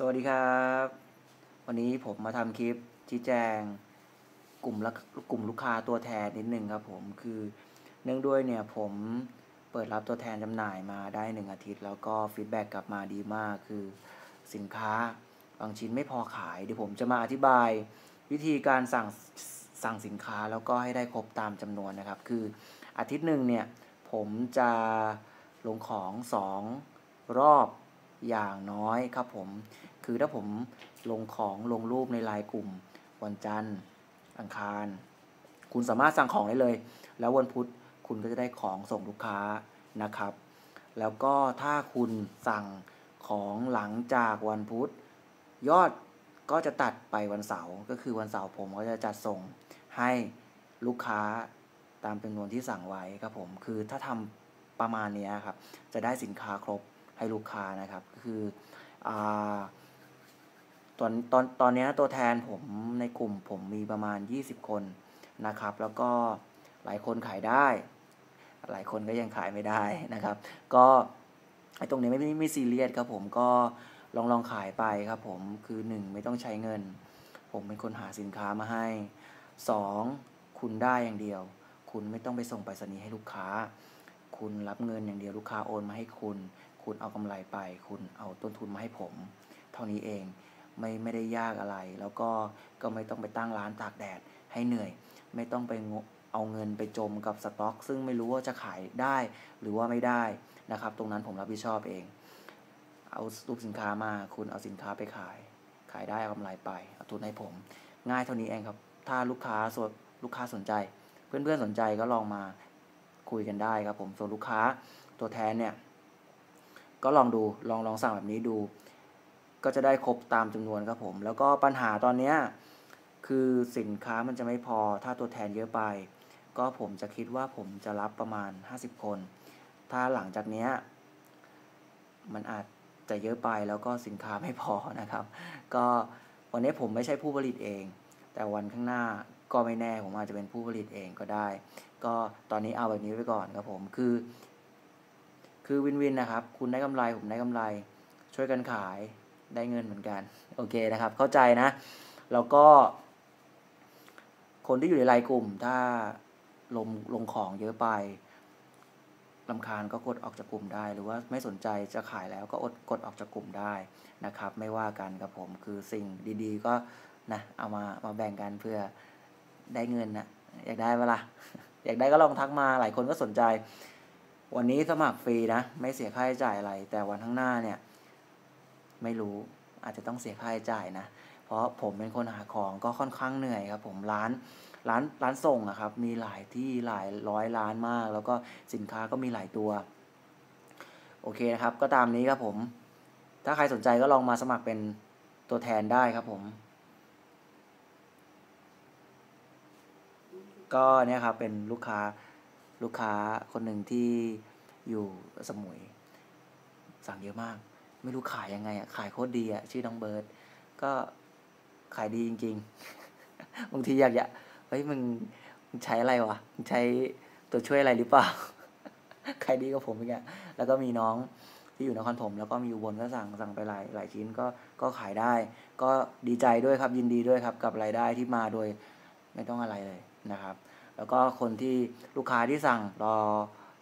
สวัสดีครับ วันนี้ผมมาทำคลิปชี้แจงกลุ่มละกลุ่มลูกค้าตัวแทนนิดนึงครับผมคือเนื่องด้วยเนี่ยผมเปิดรับตัวแทนจำหน่ายมาได้หนึ่งอาทิตย์ แล้วก็ฟีดแบ็กกลับมาดีมากคือสินค้าบางชิ้นไม่พอขาย เดี๋ยวผมจะมาอธิบายวิธีการสั่งสั่งสินค้าแล้วก็ให้ได้ครบตามจำนวนนะครับ คืออาทิตย์หนึ่งเนี่ยผมจะลงของสองรอบ อย่างน้อยครับผม คือถ้าผมลงของลงรูปในไลน์กลุ่ม วันจันทร์ อังคาร คุณสามารถสั่งของได้เลย แล้ววันพุธคุณก็จะได้ของส่งลูกค้านะครับ แล้วก็ถ้าคุณสั่งของหลังจากวันพุธ ยอดก็จะตัดไปวันเสาร์ก็คือวันเสาร์ผมก็จะจัดส่งให้ลูกค้าตามจำนวนที่สั่งไว้ครับผม คือถ้าทำประมาณนี้ครับ จะได้สินค้าครบ ให้ลูกค้านะครับก็คืออตอนตอนตอนนี้ตัวแทนผมในกลุ่มผมมีประมาณ 20 คนนะครับ แล้วก็หลายคนขายได้ หลายคนก็ยังขายไม่ได้นะครับ ก็ไอ้ตรงนี้ไม่ไม่ไม่ซีเรียสครับผมก็ลองลองขายไปครับผมคือ1ไม่ต้องใช้เงิน ผมเป็นคนหาสินค้ามาให้ 2. คุณได้อย่างเดียว คุณไม่ต้องไปส่งไปรษณีย์ให้ลูกค้า คุณรับเงินอย่างเดียวลูกค้าโอนมาให้คุณ คุณเอากำไรไป คุณเอาต้นทุนมาให้ผม เท่านี้เองไม่ไม่ได้ยากอะไร แล้วก็ก็ไม่ต้องไปตั้งร้านตากแดดให้เหนื่อย ไม่ต้องไปเอาเงินไปจมกับสต็อก ซึ่งไม่รู้ว่าจะขายได้หรือว่าไม่ได้นะครับ ตรงนั้นผมรับผิดชอบเอง เอารูปสินค้ามาคุณเอาสินค้าไปขาย ขายได้เอากำไรไปเอาทุนให้ผม ง่ายเท่านี้เองครับ ถ้าลูกค้าส่วนลูกค้าสนใจ เพื่อนๆสนใจก็ลองมาคุยกันได้ครับผมส่วนลูกค้าตัวแทนเนี่ย ก็ลองดูลองลองสั่งแบบนี้ดู ก็จะได้ครบตามจำนวนครับผม แล้วก็ปัญหาตอนเนี้ยคือสินค้ามันจะไม่พอถ้าตัวแทนเยอะไป ก็ผมจะคิดว่าผมจะรับประมาณ 50 คน ถ้าหลังจากเนี้ยมันอาจจะเยอะไปแล้วก็สินค้าไม่พอนะครับ ก็วันนี้ผมไม่ใช่ผู้ผลิตเอง แต่วันข้างหน้าก็ไม่แน่ผมอาจจะเป็นผู้ผลิตเองก็ได้ ก็ตอนนี้เอาแบบนี้ไว้ก่อนครับผม คือ คือวินวินนะครับ คุณได้กำไรผมได้กำไร ช่วยกันขายได้เงินเหมือนกัน โอเคนะครับ เข้าใจนะ แล้วก็ คนที่อยู่ในไลน์กลุ่ม ถ้าลงลงของเยอะไปลำคาญก็กดออกจากกลุ่มได้ หรือว่าไม่สนใจจะขายแล้วก็อดกดออกจากกลุ่มได้นะครับ ไม่ว่ากันครับผมคือสิ่งดีๆ ก็นะเอามามาแบ่งกันเพื่อได้เงินนะอยากได้เวลาอยากได้ก็ลองทักมาหลายคนก็สนใจ วันนี้สมัครฟรีนะ ไม่เสียค่าใช้จ่ายอะไร แต่วันข้างหน้าเนี่ย ไม่รู้อาจจะต้องเสียค่าใช้จ่ายนะ เพราะผมเป็นคนหาของก็ค่อนข้างเหนื่อยครับ ผมร้านร้านร้านส่งอะครับ มีหลายที่หลายร้อยร้านมาก แล้วก็สินค้าก็มีหลายตัว โอเคนะครับ ก็ตามนี้ครับผม ถ้าใครสนใจก็ลองมาสมัครเป็นตัวแทนได้ครับผม ก็เนี่ยครับเป็นลูกค้า ลูกค้าคนหนึ่งที่อยู่สมุย สั่งเยอะมาก ไม่รู้ขายยังไงอะขายโคตรดีอะชื่อน้องเบิร์ดก็ขายดีจริงๆบางทีอยากจะเฮ้ยมึงใช้อะไรวะมึงใช้ตัวช่วยอะไรหรือเปล่า ใครดีกับผมอย่างเงี้ยแล้วก็มีน้องที่อยู่นครถมแล้วก็มีอยู่บนก็สั่งสั่งไปหลายหลายชิ้นก็ก็ขายได้ ก็ดีใจด้วยครับยินดีด้วยครับกับรายได้ที่มาโดยไม่ต้องอะไรเลยนะครับ แล้วก็คนที่ลูกค้าที่สั่งรอ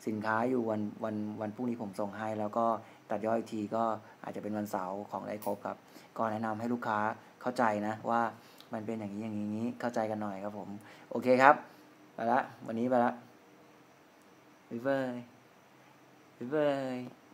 สินค้าอยู่วันวันวันพรุ่งนี้ผมส่งให้ แล้วก็ตัดย่อยอีกทีก็อาจจะเป็นวันเสาร์ของได้ครบครับ ก็แนะนำให้ลูกค้าเข้าใจนะว่ามันเป็นอย่างนี้อย่างนี้เข้าใจกันหน่อยครับผม โอเคครับไปละวันนี้ไปละบ๊ายบายบ๊ายบาย